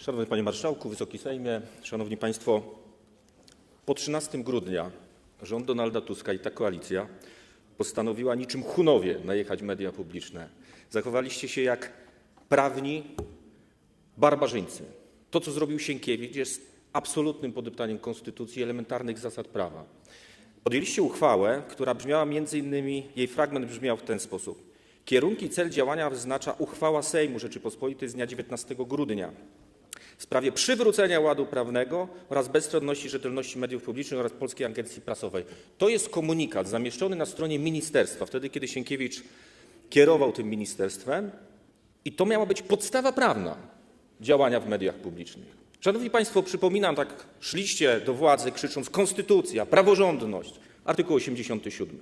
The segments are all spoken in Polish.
Szanowny Panie Marszałku, Wysoki Sejmie, Szanowni Państwo, po 13 grudnia rząd Donalda Tuska i ta koalicja postanowiła niczym Hunowie najechać media publiczne. Zachowaliście się jak prawni barbarzyńcy. To, co zrobił Sienkiewicz, jest absolutnym podeptaniem konstytucji i elementarnych zasad prawa. Podjęliście uchwałę, która brzmiała między innymi, jej fragment brzmiał w ten sposób. Kierunki cel działania wyznacza uchwała Sejmu Rzeczypospolitej z dnia 19 grudnia w sprawie przywrócenia ładu prawnego oraz bezstronności i rzetelności mediów publicznych oraz Polskiej Agencji Prasowej. To jest komunikat zamieszczony na stronie ministerstwa, wtedy kiedy Sienkiewicz kierował tym ministerstwem i to miała być podstawa prawna działania w mediach publicznych. Szanowni Państwo, przypominam, tak szliście do władzy krzycząc konstytucja, praworządność, artykuł 87.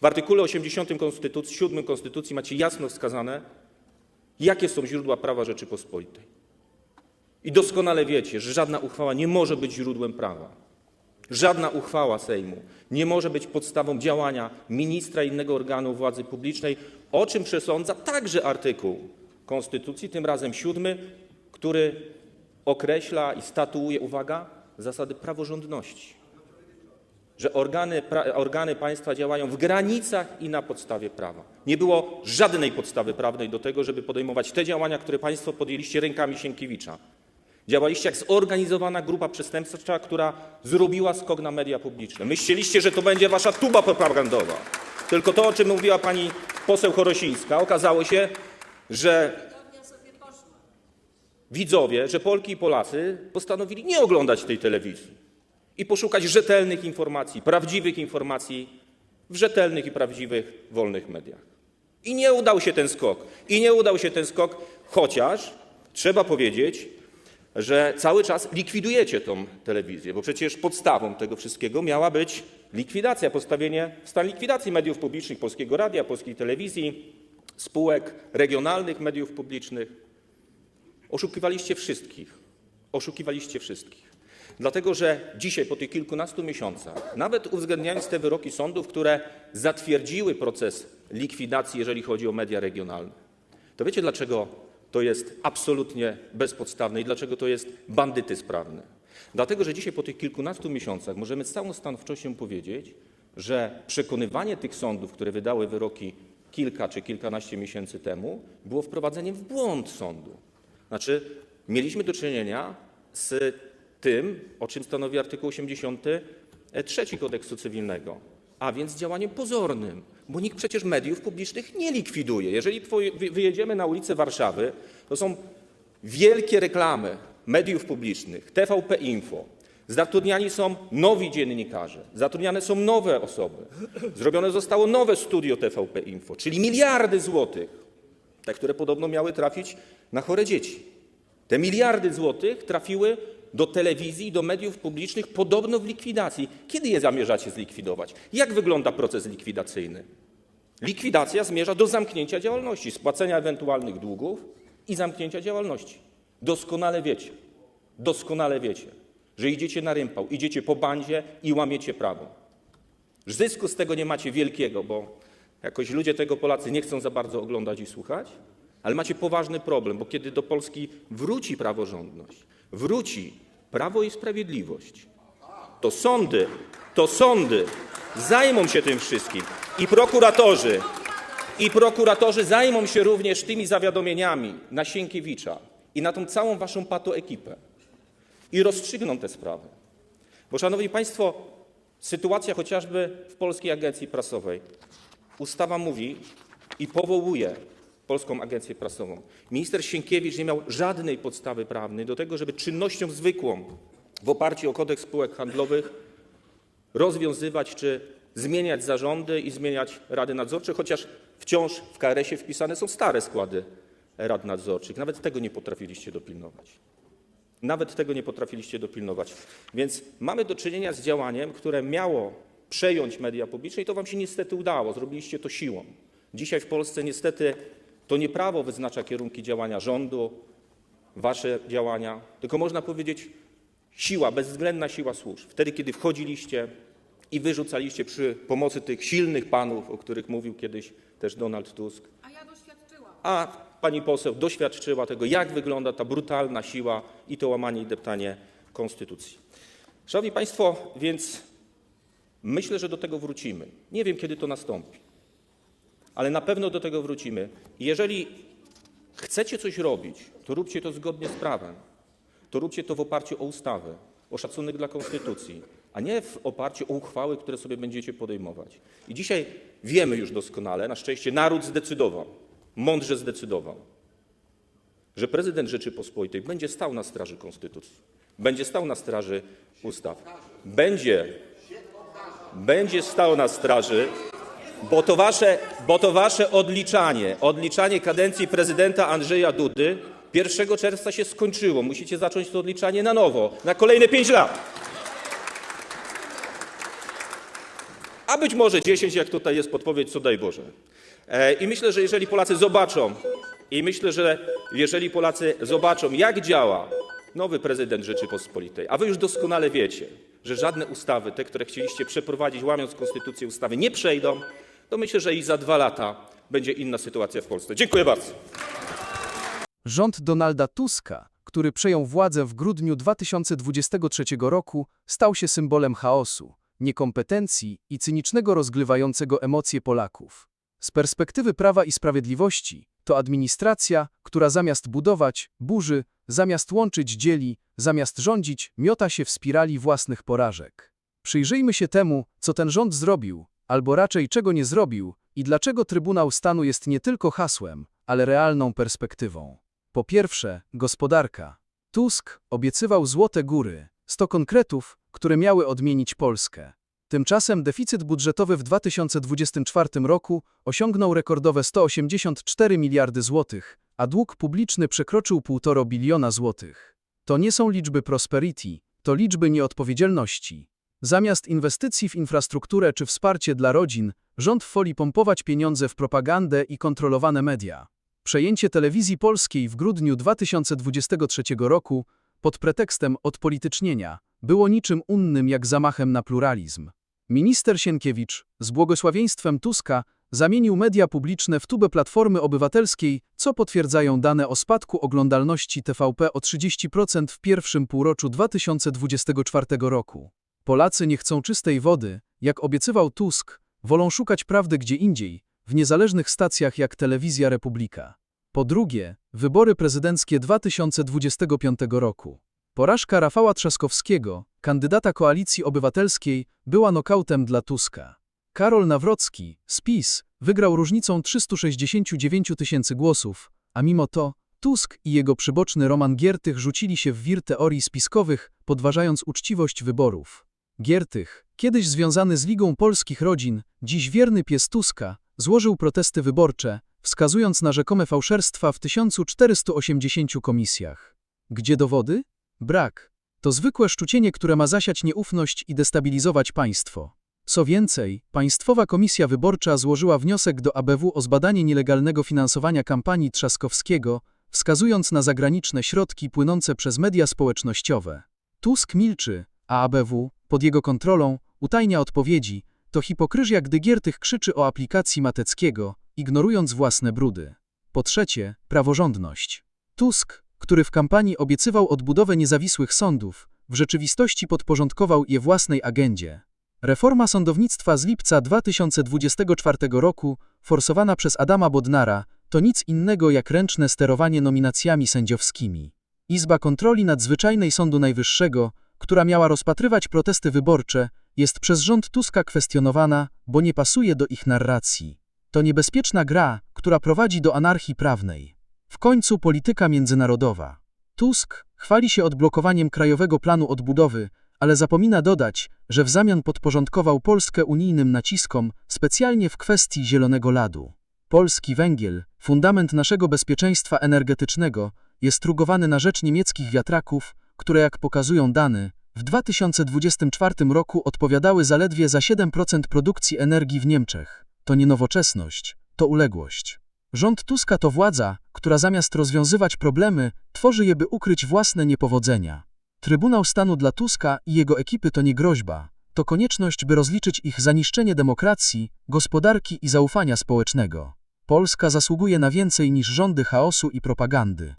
W artykule 87 konstytucji, 7 konstytucji macie jasno wskazane, jakie są źródła prawa Rzeczypospolitej. I doskonale wiecie, że żadna uchwała nie może być źródłem prawa. Żadna uchwała Sejmu nie może być podstawą działania ministra innego organu władzy publicznej, o czym przesądza także artykuł Konstytucji, tym razem siódmy, który określa i statuuje, uwaga, zasady praworządności. Że organy, pra, organy państwa działają w granicach i na podstawie prawa. Nie było żadnej podstawy prawnej do tego, żeby podejmować te działania, które państwo podjęliście rękami Sienkiewicza. Działaliście jak zorganizowana grupa przestępcza, która zrobiła skok na media publiczne. Myśleliście, że to będzie wasza tuba propagandowa. Tylko to, o czym mówiła pani poseł Chorosińska, okazało się, że widzowie, że Polki i Polacy postanowili nie oglądać tej telewizji i poszukać rzetelnych informacji, prawdziwych informacji w rzetelnych i prawdziwych, wolnych mediach. I nie udał się ten skok. I nie udał się ten skok, chociaż trzeba powiedzieć, że cały czas likwidujecie tą telewizję, bo przecież podstawą tego wszystkiego miała być likwidacja, postawienie w stan likwidacji mediów publicznych, Polskiego Radia, Polskiej Telewizji, spółek regionalnych mediów publicznych. Oszukiwaliście wszystkich. Oszukiwaliście wszystkich. Dlatego, że dzisiaj, po tych kilkunastu miesiącach, nawet uwzględniając te wyroki sądów, które zatwierdziły proces likwidacji, jeżeli chodzi o media regionalne, to wiecie, dlaczego to jest absolutnie bezpodstawne i dlaczego to jest bandytyzm prawny? Dlatego, że dzisiaj, po tych kilkunastu miesiącach, możemy z całą stanowczością powiedzieć, że przekonywanie tych sądów, które wydały wyroki kilka czy kilkanaście miesięcy temu, było wprowadzeniem w błąd sądu. Znaczy, mieliśmy do czynienia z tym, o czym stanowi artykuł 83 Kodeksu Cywilnego, a więc działaniem pozornym, bo nikt przecież mediów publicznych nie likwiduje. Jeżeli wyjedziemy na ulicę Warszawy, to są wielkie reklamy mediów publicznych, TVP Info. Zatrudniani są nowi dziennikarze, zatrudniane są nowe osoby. Zrobione zostało nowe studio TVP Info, czyli miliardy złotych te, które podobno miały trafić na chore dzieci. Te miliardy złotych trafiły do telewizji i do mediów publicznych podobno w likwidacji. Kiedy je zamierzacie zlikwidować? Jak wygląda proces likwidacyjny? Likwidacja zmierza do zamknięcia działalności, spłacenia ewentualnych długów i zamknięcia działalności. Doskonale wiecie, doskonale wiecie, że idziecie na rympał, idziecie po bandzie i łamiecie prawo. Zysku z tego nie macie wielkiego, bo jakoś ludzie tego Polacy nie chcą za bardzo oglądać i słuchać, ale macie poważny problem, bo kiedy do Polski wróci praworządność, wróci prawo i sprawiedliwość, to sądy, to sądy zajmą się tym wszystkim i prokuratorzy, i prokuratorzy zajmą się również tymi zawiadomieniami na Sienkiewicza i na tą całą waszą patoekipę i rozstrzygną te sprawy. Bo szanowni państwo, sytuacja chociażby w Polskiej Agencji Prasowej. Ustawa mówi i powołuje Polską Agencję Prasową. Minister Sienkiewicz nie miał żadnej podstawy prawnej do tego, żeby czynnością zwykłą w oparciu o kodeks spółek handlowych rozwiązywać czy zmieniać zarządy i zmieniać rady nadzorcze, chociaż wciąż w KRS-ie wpisane są stare składy rad nadzorczych. Nawet tego nie potrafiliście dopilnować. Nawet tego nie potrafiliście dopilnować. Więc mamy do czynienia z działaniem, które miało przejąć media publiczne i to wam się niestety udało. Zrobiliście to siłą. Dzisiaj w Polsce niestety to nie prawo wyznacza kierunki działania rządu, wasze działania, tylko można powiedzieć siła, bezwzględna siła służb. Wtedy, kiedy wchodziliście i wyrzucaliście przy pomocy tych silnych panów, o których mówił kiedyś też Donald Tusk, A ja doświadczyłam. a pani poseł doświadczyła tego, jak wygląda ta brutalna siła i to łamanie i deptanie konstytucji. Szanowni Państwo, więc myślę, że do tego wrócimy. Nie wiem, kiedy to nastąpi, ale na pewno do tego wrócimy. Jeżeli chcecie coś robić, to róbcie to zgodnie z prawem. To róbcie to w oparciu o ustawę, o szacunek dla konstytucji, a nie w oparciu o uchwały, które sobie będziecie podejmować. I dzisiaj wiemy już doskonale, na szczęście naród zdecydował, mądrze zdecydował, że prezydent Rzeczypospolitej będzie stał na straży konstytucji, będzie stał na straży ustaw. Będzie, będzie stał na straży, bo to wasze, bo to wasze odliczanie, odliczanie kadencji prezydenta Andrzeja Dudy 1 czerwca się skończyło. Musicie zacząć to odliczanie na nowo, na kolejne 5 lat. A być może 10, jak tutaj jest podpowiedź, co daj Boże. E, I myślę, że jeżeli Polacy zobaczą, i myślę, że jeżeli Polacy zobaczą, jak działa nowy prezydent Rzeczypospolitej, a wy już doskonale wiecie, że żadne ustawy, te, które chcieliście przeprowadzić, łamiąc konstytucję ustawy, nie przejdą, to myślę, że i za dwa lata będzie inna sytuacja w Polsce. Dziękuję bardzo. Rząd Donalda Tuska, który przejął władzę w grudniu 2023 roku, stał się symbolem chaosu, niekompetencji i cynicznego rozgrywającego emocje Polaków. Z perspektywy Prawa i Sprawiedliwości to administracja, która zamiast budować, burzy, zamiast łączyć, dzieli, zamiast rządzić, miota się w spirali własnych porażek. Przyjrzyjmy się temu, co ten rząd zrobił, albo raczej czego nie zrobił i dlaczego Trybunał Stanu jest nie tylko hasłem, ale realną perspektywą. Po pierwsze, gospodarka. Tusk obiecywał złote góry, 100 konkretów, które miały odmienić Polskę. Tymczasem deficyt budżetowy w 2024 roku osiągnął rekordowe 184 miliardy złotych, a dług publiczny przekroczył 1,5 biliona złotych. To nie są liczby prosperity, to liczby nieodpowiedzialności. Zamiast inwestycji w infrastrukturę czy wsparcie dla rodzin, rząd woli pompować pieniądze w propagandę i kontrolowane media. Przejęcie telewizji polskiej w grudniu 2023 roku pod pretekstem odpolitycznienia było niczym innym jak zamachem na pluralizm. Minister Sienkiewicz z błogosławieństwem Tuska zamienił media publiczne w tubę Platformy Obywatelskiej, co potwierdzają dane o spadku oglądalności TVP o 30% w pierwszym półroczu 2024 roku. Polacy nie chcą czystej wody, jak obiecywał Tusk, wolą szukać prawdy gdzie indziej, w niezależnych stacjach jak Telewizja Republika. Po drugie, wybory prezydenckie 2025 roku. Porażka Rafała Trzaskowskiego, kandydata Koalicji Obywatelskiej, była nokautem dla Tuska. Karol Nawrocki, z PiS, wygrał różnicą 369 tysięcy głosów, a mimo to Tusk i jego przyboczny Roman Giertych rzucili się w wir teorii spiskowych, podważając uczciwość wyborów. Giertych, kiedyś związany z Ligą Polskich Rodzin, dziś wierny pies Tuska, złożył protesty wyborcze, wskazując na rzekome fałszerstwa w 1480 komisjach. Gdzie dowody? Brak. To zwykłe szczucienie, które ma zasiać nieufność i destabilizować państwo. Co więcej, Państwowa Komisja Wyborcza złożyła wniosek do ABW o zbadanie nielegalnego finansowania kampanii Trzaskowskiego, wskazując na zagraniczne środki płynące przez media społecznościowe. Tusk milczy, a ABW, pod jego kontrolą, utajnia odpowiedzi, to hipokryzja, gdy Giertych krzyczy o aplikacji Mateckiego, ignorując własne brudy. Po trzecie, praworządność. Tusk, który w kampanii obiecywał odbudowę niezawisłych sądów, w rzeczywistości podporządkował je własnej agendzie. Reforma sądownictwa z lipca 2024 roku, forsowana przez Adama Bodnara, to nic innego jak ręczne sterowanie nominacjami sędziowskimi. Izba Kontroli Nadzwyczajnej Sądu Najwyższego, która miała rozpatrywać protesty wyborcze, jest przez rząd Tuska kwestionowana, bo nie pasuje do ich narracji. To niebezpieczna gra, która prowadzi do anarchii prawnej. W końcu polityka międzynarodowa. Tusk chwali się odblokowaniem Krajowego Planu Odbudowy, ale zapomina dodać, że w zamian podporządkował Polskę unijnym naciskom specjalnie w kwestii Zielonego Ladu. Polski węgiel, fundament naszego bezpieczeństwa energetycznego, jest rugowany na rzecz niemieckich wiatraków, które jak pokazują dane, w 2024 roku odpowiadały zaledwie za 7% produkcji energii w Niemczech. To nie nowoczesność, to uległość. Rząd Tuska to władza, która zamiast rozwiązywać problemy, tworzy je by ukryć własne niepowodzenia. Trybunał Stanu dla Tuska i jego ekipy to nie groźba, to konieczność, by rozliczyć ich za niszczenie demokracji, gospodarki i zaufania społecznego. Polska zasługuje na więcej niż rządy chaosu i propagandy.